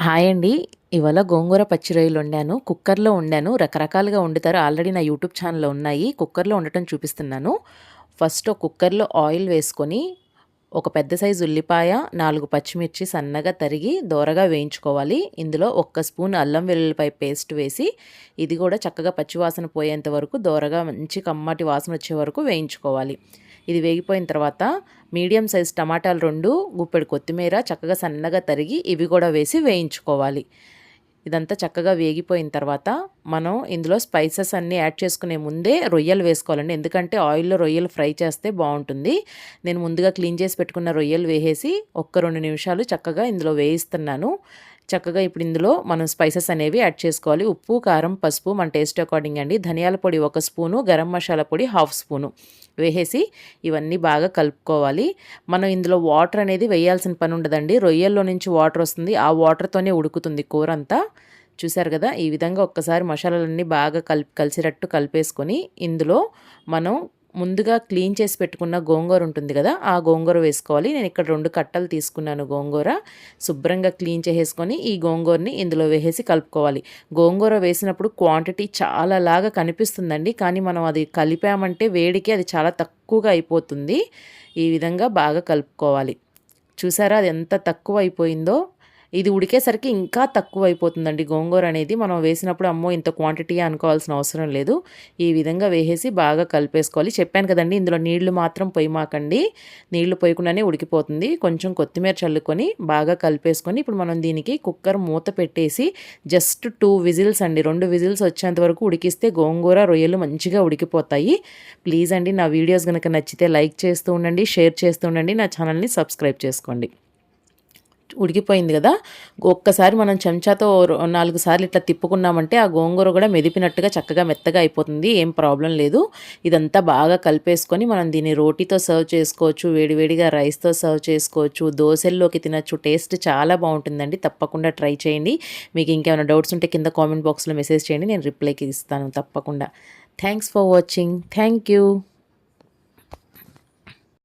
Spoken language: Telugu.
హాయ్ అండి. ఇవాళ గోంగూర పచ్చి రొయ్యలు వండాను. కుక్కర్‌లో వండాను. రకరకాలుగా వండుతారు. ఆల్రెడీ నా యూట్యూబ్ ఛానల్‌లో ఉన్నాయి. కుక్కర్‌లో వండటం చూపిస్తున్నాను. ఫస్ట్ కుక్కర్‌లో ఆయిల్ వేసుకొని, ఒక పెద్ద సైజు ఉల్లిపాయ, నాలుగు పచ్చిమిర్చి సన్నగా తరిగి దోరగా వేయించుకోవాలి. ఇందులో ఒక్క స్పూన్ అల్లం వెల్లుల్లిపాయ పేస్ట్ వేసి, ఇది కూడా చక్కగా పచ్చివాసన పోయేంత వరకు దోరగా మంచి కమ్మటి వాసన వచ్చే వరకు వేయించుకోవాలి. ఇది వేగిపోయిన తర్వాత మీడియం సైజ్ టమాటాలు రెండు గుప్పెడు కొత్తిమీర చక్కగా సన్నగా తరిగి ఇవి కూడా వేసి వేయించుకోవాలి. ఇదంతా చక్కగా వేగిపోయిన తర్వాత మనం ఇందులో స్పైసెస్ అన్నీ యాడ్ చేసుకునే ముందే రొయ్యలు వేసుకోవాలండి. ఎందుకంటే ఆయిల్‌లో రొయ్యలు ఫ్రై చేస్తే బాగుంటుంది నేను ముందుగా క్లీన్ చేసి పెట్టుకున్న రొయ్యలు వేసేసి ఒక్క రెండు నిమిషాలు చక్కగా ఇందులో వేయిస్తున్నాను. చక్కగా ఇప్పుడు ఇందులో మనం స్పైసెస్ అనేవి యాడ్ చేసుకోవాలి. ఉప్పు, కారం, పసుపు మన టేస్ట్ అకార్డింగ్ అండి. ధనియాల పొడి ఒక స్పూను, గరం మసాలా పొడి హాఫ్ స్పూను వేసేసి ఇవన్నీ బాగా కలుపుకోవాలి. మనం ఇందులో వాటర్ అనేది వేయాల్సిన పని ఉండదండి. రొయ్యల్లో నుంచి వాటర్ వస్తుంది. ఆ వాటర్‌తోనే ఉడుకుతుంది కూర అంతా చూసారు కదా! ఈ విధంగా ఒక్కసారి మసాలాలన్నీ బాగా కలిపి కలిసినట్టు కలిపేసుకొని ఇందులో మనం ముందుగా క్లీన్ చేసి పెట్టుకున్న గోంగూర ఉంటుంది కదా! ఆ గోంగూర వేసుకోవాలి. నేను ఇక్కడ రెండు కట్టలు తీసుకున్నాను గోంగూర. శుభ్రంగా క్లీన్ చేసేసుకొని ఈ గోంగూరని ఇందులో వేసేసి కలుపుకోవాలి. గోంగూర వేసినప్పుడు క్వాంటిటీ చాలా లాగా కనిపిస్తుందండి. కానీ మనం అది కలిపామంటే వేడికి అది చాలా తక్కువగా అయిపోతుంది. ఈ విధంగా బాగా కలుపుకోవాలి. చూసారా అది ఎంత తక్కువ అయిపోయిందో? ఇది ఉడికేసరికి ఇంకా తక్కువ అయిపోతుందండి గోంగూర అనేది. మనం వేసినప్పుడు అమ్మో! ఇంత క్వాంటిటీ అనుకోవాల్సిన అవసరం లేదు. ఈ విధంగా వేసేసి బాగా కలిపేసుకోవాలి. చెప్పాను కదండీ! ఇందులో నీళ్ళు మాత్రం పొయ్యమాకండి. నీళ్ళు పోయకుండానే ఉడికిపోతుంది. కొంచెం కొత్తిమీర చల్లుకొని బాగా కలిపేసుకొని ఇప్పుడు మనం దీనికి కుక్కర్ మూత పెట్టేసి జస్ట్ టూ విజిల్స్ అండి. రెండు విజిల్స్ వచ్చేంత వరకు ఉడికిస్తే గోంగూర, రొయ్యలు మంచిగా ఉడికిపోతాయి. ప్లీజ్ అండి నా వీడియోస్ కనుక నచ్చితే లైక్ చేస్తూ ఉండండి. షేర్ చేస్తూ ఉండండి. నా ఛానల్‌ని సబ్స్క్రైబ్ చేసుకోండి. ఉడికిపోయింది కదా! ఒక్కసారి మనం చెంచాతో నాలుగు సార్లు ఇట్లా తిప్పుకున్నామంటే ఆ గోంగూర కూడా మెదిపినట్టుగా చక్కగా మెత్తగా అయిపోతుంది. ఏం ప్రాబ్లం లేదు. ఇదంతా బాగా కలిపేసుకొని మనం దీన్ని రోటీతో సర్వ్ చేసుకోవచ్చు. వేడివేడిగా రైస్‌తో సర్వ్ చేసుకోవచ్చు. దోశల్లోకి తినొచ్చు. టేస్ట్ చాలా బాగుంటుందండి తప్పకుండా ట్రై చేయండి. మీకు ఇంకేమైనా డౌట్స్ ఉంటే కింద కామెంట్ బాక్స్‌లో మెసేజ్ చేయండి. నేను రిప్లైకి ఇస్తాను తప్పకుండా. Thanks for watching. Thank you.